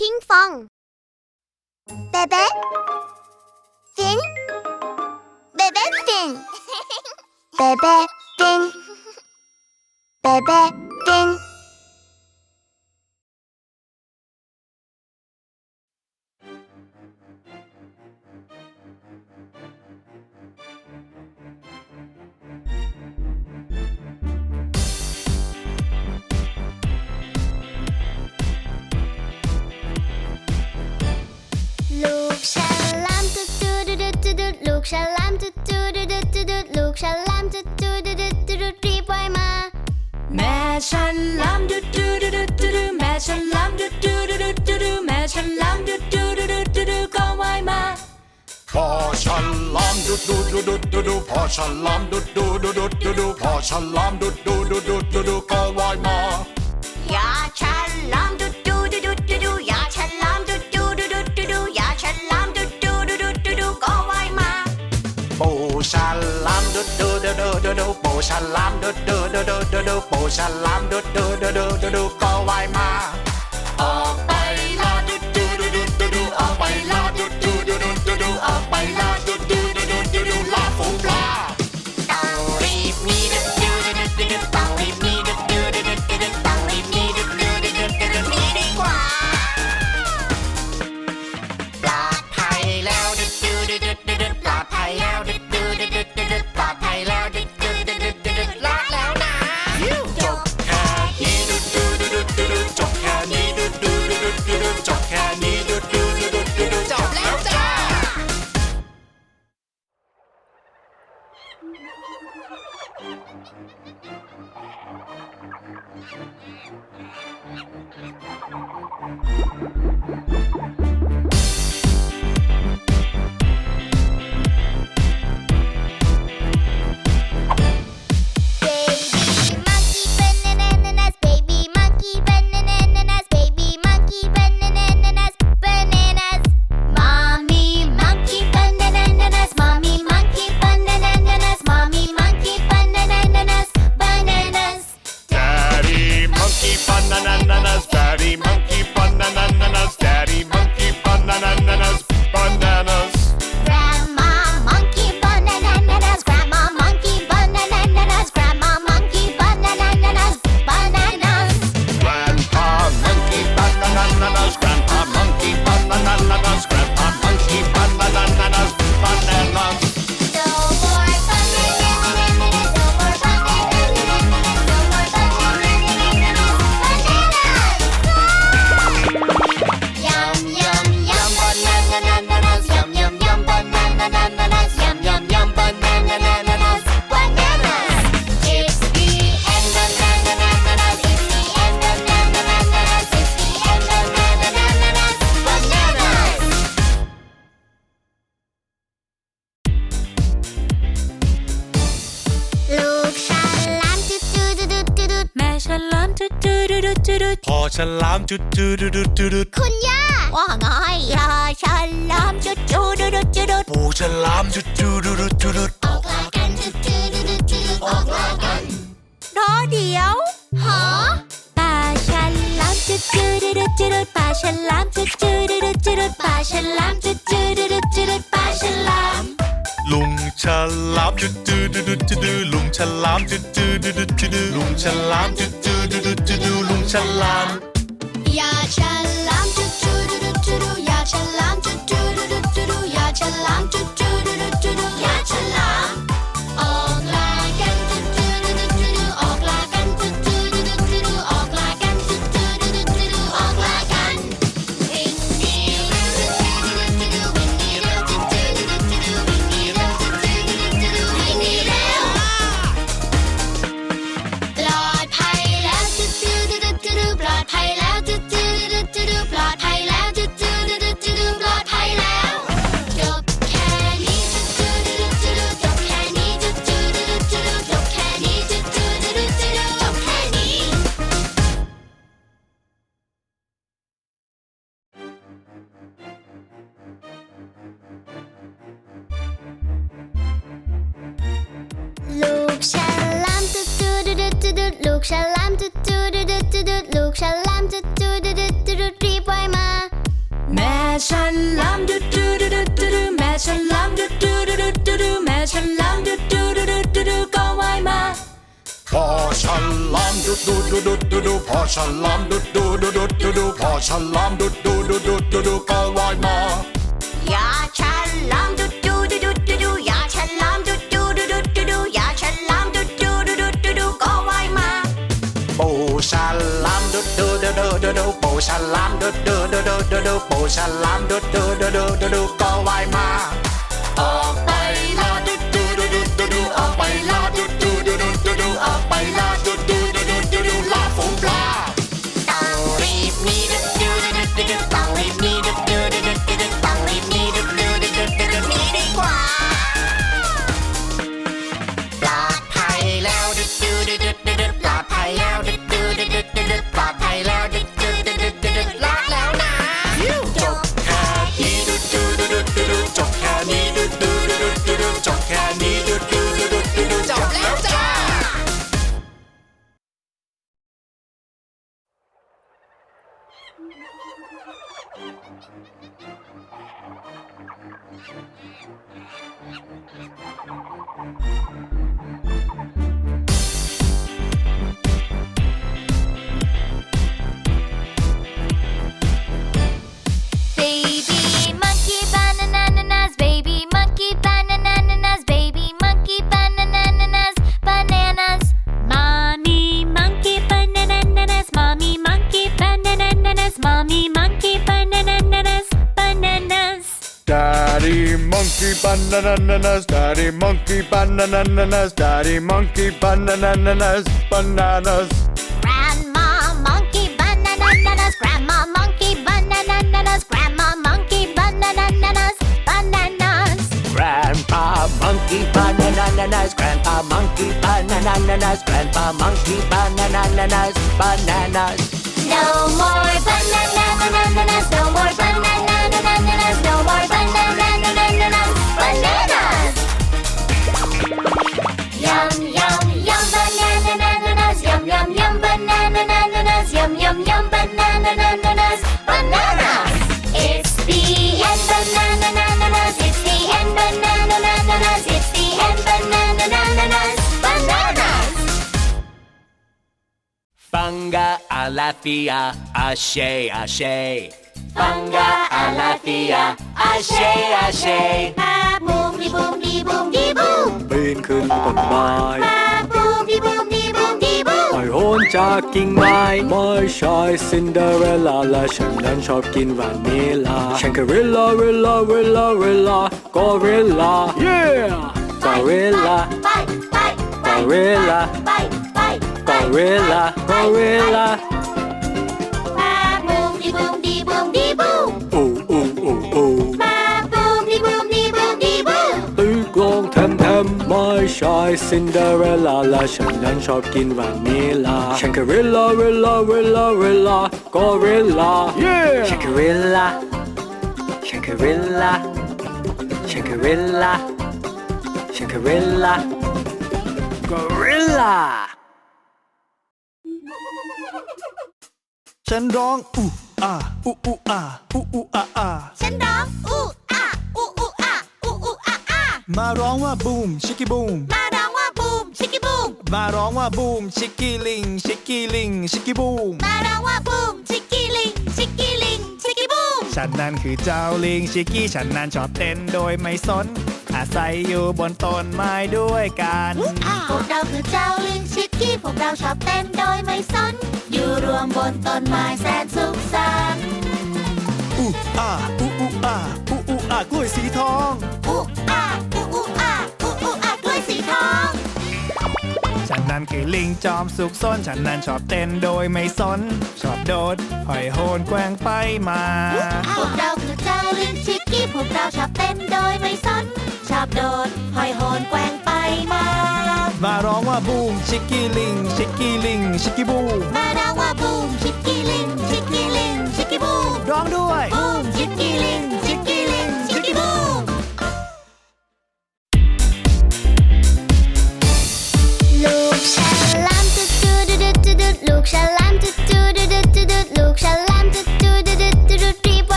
ping pong. Bebe fin. Bebe fin. Bebe fin. Bebe fin. ฉันลำดุดดูดูดูดูดูแม่ฉันลำดุดดูดูดูดูดูแม่ฉันลำดุดดูดูดูดูดูก็ไว้มา พอฉันลำดุดดูดูดูดูดูพอฉันลำดุดดูดูดูดูดูพอฉันลำดุดดูดูดูดูดูก็ไว้มา อย่าฉันลำดุด ฉลามเด้อเด้อเด้อเด้อเด้อปูฉลามเด้อเด้อเด้อเด้อ อฉลามจุดจุดจุดจุดคุณย่าว่าไงยาฉลามจุดจุดจุดจุดปูฉลามจุดจุดจุดจุดออกลากันจุดจุดจุดจุดออกลากันรอเดียวหอป่าฉลามจุดจุดจุดจุดป่าฉลามจุดจุดจุดจุดป่าฉลามจุดจุดจุดจุดป่าฉลามลุงฉลามจุดจุดจุดจุดลุงฉลามจุดจุดจุดจุดลุงฉลามจุด ดูดูดูลุงฉลามอย่าฉัน แม่ฉันลามดูดูดูดูดูดูแม่ฉันลามดูดูดูดูดูดูแม่ฉันลามดูดูดูดูดูดูก็ว่ายมาพอฉันลามดุดดูดูดูดูดูพอฉันลามดุดดูดูดูดูดูพอฉันลามดุดดูดูดูดูดูก็ว่ายมายาฉันลามดูดูดูดูดูดูยาฉันลามดูดูดูดูดูดูยาฉันลามดูดูดูดูดูดูก็ว่ายมาปูฉันลามดุดดูดูดูดูดูปูฉันลามดุดดูดูดูดูดูปู ฉันลามดุดดูดูดูดูดู monkey bananas, daddy monkey bananas, daddy monkey bananas, bananas. Grandma monkey bananas, grandma monkey bananas, grandma monkey bananas, bananas. Grandpa monkey bananas, grandpa monkey bananas, grandpa monkey bananas, bananas. No more bananas, no more bananas, Yum yum yum bananas, yum yum yum bananas, yum yum yum bananas, bananas. It's the end bananas, it's the end bananas, it's the end bananas, bananas. Funga alafia, ashe, ashe. Funga alafia, ashe, ashe. Boom de boom boom de boom. ปีนขึ้นต้นไม้ Boom de boom de boom de ปล่อยโหนจากกิ่งไม้ไม่ใช่ซินเดอเรลล่าและฉันนั้นชอบกินวานิลาฉันก็ริลลาริลลาริลลาริลลากอริลลา yeah กอริลลา Bye bye Gorilla. Bye bye กอริลลากอริลลา ไม่ใช่ซินเดอเรลล่าและฉันนั้นชอบกินวานิลาฉันก็ริลลาริลลาริลลาริลลากอริลลา yeah ฉันก็ริลลาฉันก็ริลลาฉันก็ริลลาฉันก็ริลลากอริลลาฉันร้องอูอาอูอูอาอูอูอาอาฉันร้องอู้อะอู้ มาร้องว่าบูมชิกกี้บูมมาร้องว่าบูมชิคกี้บูมมาร้องว่าบูมชิกกี้ลิงชิกกี้ลิงชิกกี้บูมมาร้องว่าบูมชิคกี้ลิงชิคกี้ลิงชิคกี้บูมฉันนั้นคือเจ้าลิงชิกกี้ฉันนั้นชอบเต้นโดยไม่สน อาศัยอยู่บนต้นไม้ด้วยกันพวกเราคือเจ้าลิงชิคกี้พวกเราชอบเต้นโดยไม่สน อยู่รวมบนต้นไม้แสนสุขสันต์ ลิงจอมสุขสนฉันนั้นชอบเต้นโดยไม่สน ชอบโดดหอยโหนแกว่งไปมา พวกเราคือเจ้าลิงชิคกี้พวกเราชอบเต้นโดยไม่สน ชอบโดดหอยโหนแกว่งไปมา มาร้องว่าบูมชิกกี้ลิง ชิกกี้ลิง ชิกกี้บูม มาร้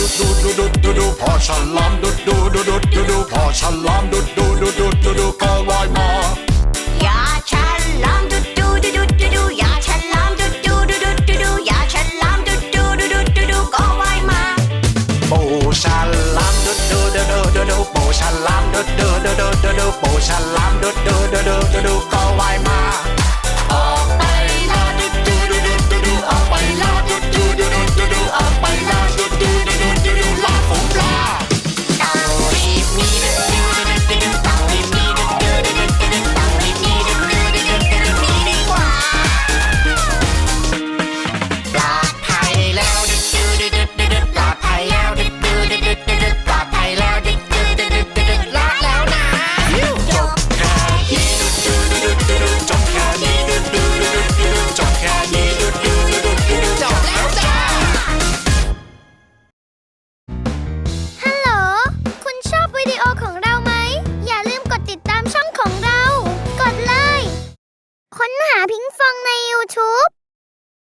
ดุดดุดดุดดุดดุดดุพอฉลามดุดดุดดุดดุดดุพอฉลามดุดดุดดุดดุดดุก็ลอยมา